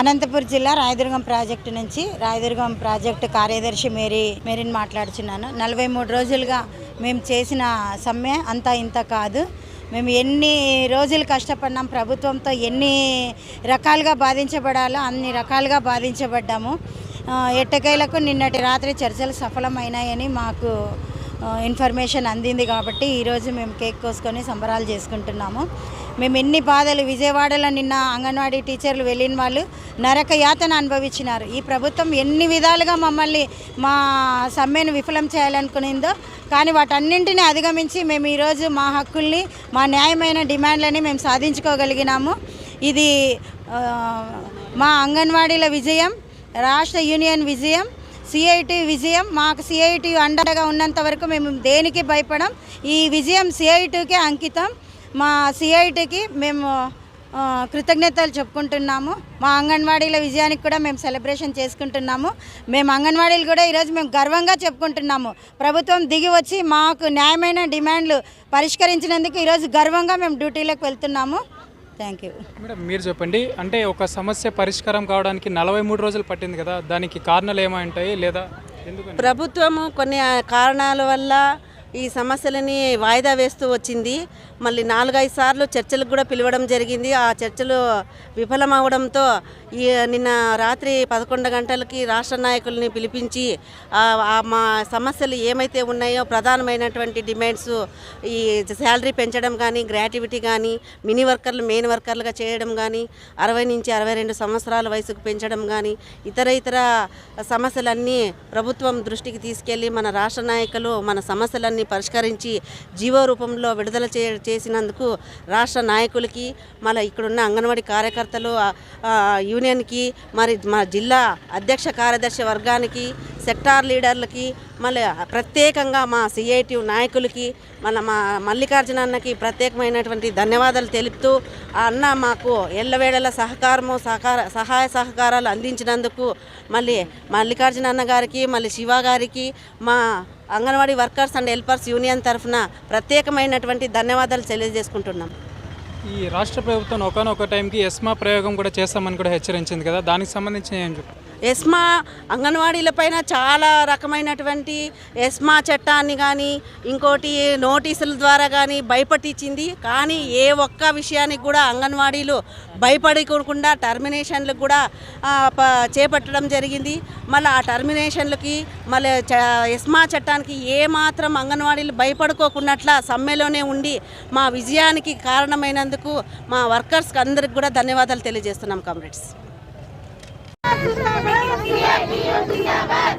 అనంతపురం జిల్లా రాయదుర్గం ప్రాజెక్టు నుంచి రాయదుర్గం ప్రాజెక్టు కార్యదర్శి మేరీ మేరీని మాట్లాడుచున్నాను. నలభై మూడు రోజులుగా మేము చేసిన సమ్మె అంతా ఇంత కాదు. మేము ఎన్ని రోజులు కష్టపడినాం ప్రభుత్వంతో ఎన్ని రకాలుగా బాధించబడాలో అన్ని రకాలుగా బాధించబడ్డాము. ఎట్టకేలకు నిన్నటి రాత్రి చర్చలు సఫలమైనాయని మాకు ఇన్ఫర్మేషన్ అందింది కాబట్టి ఈరోజు మేము కేక్ కోసుకొని సంబరాలు చేసుకుంటున్నాము. మేము ఎన్ని బాధలు విజయవాడలో నిన్న అంగన్వాడీ టీచర్లు వెళ్ళిన వాళ్ళు నరక యాతన అనుభవించినారు. ఈ ప్రభుత్వం ఎన్ని విధాలుగా మమ్మల్ని మా సమ్మెను విఫలం చేయాలనుకునిందో కానీ వాటన్నింటినీ అధిగమించి మేము ఈరోజు మా హక్కుల్ని మా న్యాయమైన డిమాండ్లని మేము సాధించుకోగలిగినాము. ఇది మా అంగన్వాడీల విజయం రాష్ట్ర యూనియన్ విజయం సిఐటి విజయం మాకు సిఐటి అండగా ఉన్నంత వరకు మేము దేనికి భయపడం ఈ విజయం సిఐటికి అంకితం. మా సిఐటికి మేము కృతజ్ఞతలు చెప్పుకుంటున్నాము. మా అంగన్వాడీల విజయానికి కూడా మేము సెలబ్రేషన్ చేసుకుంటున్నాము. మేము అంగన్వాడీలు కూడా ఈరోజు మేము గర్వంగా చెప్పుకుంటున్నాము. ప్రభుత్వం దిగి వచ్చి మాకు న్యాయమైన డిమాండ్లు పరిష్కరించినందుకు ఈరోజు గర్వంగా మేము డ్యూటీలోకి వెళ్తున్నాము. థ్యాంక్ యూ మేడం మీరు చెప్పండి. అంటే ఒక సమస్య పరిష్కారం కావడానికి నలభై మూడు రోజులు పట్టింది కదా దానికి కారణాలు ఏమంటాయి లేదా? ఎందుకని? ప్రభుత్వము కొన్ని కారణాల వల్ల ఈ సమస్యలని వాయిదా వేస్తూ వచ్చింది. మళ్ళీ నాలుగైదు సార్లు చర్చలకు కూడా పిలవడం జరిగింది. ఆ చర్చలు విఫలమవడంతో ఈ నిన్న రాత్రి పదకొండు గంటలకి రాష్ట్ర నాయకుల్ని పిలిపించి మా సమస్యలు ఏమైతే ఉన్నాయో ప్రధానమైనటువంటి డిమాండ్స్ ఈ శాలరీ పెంచడం కానీ గ్రాట్యుటీ కానీ మినీ వర్కర్లు మెయిన్ వర్కర్లుగా చేయడం కానీ అరవై నుంచి అరవై రెండు సంవత్సరాల వయసుకు పెంచడం కానీ ఇతర ఇతర సమస్యలన్నీ ప్రభుత్వం దృష్టికి తీసుకెళ్ళి మన రాష్ట్ర నాయకులు మన సమస్యలన్నీ పరిష్కరించి జీవో రూపంలో విడుదల చే చేసినందుకు రాష్ట్ర నాయకులకి మళ్ళీ ఇక్కడున్న అంగన్వాడీ కార్యకర్తలు యూనియన్కి మరి మా జిల్లా అధ్యక్ష కార్యదర్శి వర్గానికి సెక్టార్ లీడర్లకి మళ్ళీ ప్రత్యేకంగా మా సిఐటి నాయకులకి మన మా మల్లికార్జున అన్నకి ప్రత్యేకమైనటువంటి ధన్యవాదాలు తెలుపుతూ ఆ అన్న మాకు ఎల్లవేళల సహకారము సహకార సహాయ సహకారాలు అందించినందుకు మళ్ళీ మల్లికార్జున అన్న గారికి మళ్ళీ శివ గారికి మా anganwadi workers and helpers union తరఫున ప్రత్యేకమైనటువంటి ధన్యవాదాలు తెలియజేసుకుంటున్నాం. ఈ రాష్ట్ర ప్రభుత్వం ఒకనొక టైంకి ఎస్మా ప్రయోగం కూడా చేస్తామని కూడా హెచ్చరించింది కదా దానికి సంబంధించి ఏం చెప్పు? ఎస్మా అంగన్వాడీలపైన చాలా రకమైనటువంటి ఎస్మా చట్టాన్ని కానీ ఇంకోటి నోటీసుల ద్వారా కానీ భయపట్టించింది. కానీ ఏ ఒక్క విషయానికి కూడా అంగన్వాడీలు భయపడకుండా టర్మినేషన్లకు కూడా ప- చేపట్టడం జరిగింది. మళ్ళీ ఆ టర్మినేషన్లకి మళ్ళీ చ- ఎస్మా చట్టానికి ఏ మాత్రం అంగన్వాడీలు భయపడుకోకున్నట్ల సమ్మెలోనే ఉండి మా విజయానికి కారణమైనందుకు మా వర్కర్స్కి అందరికి కూడా ధన్యవాదాలు తెలియజేస్తున్నాం కామ్రేడ్స్. जिंदाबाद जिंदाबाद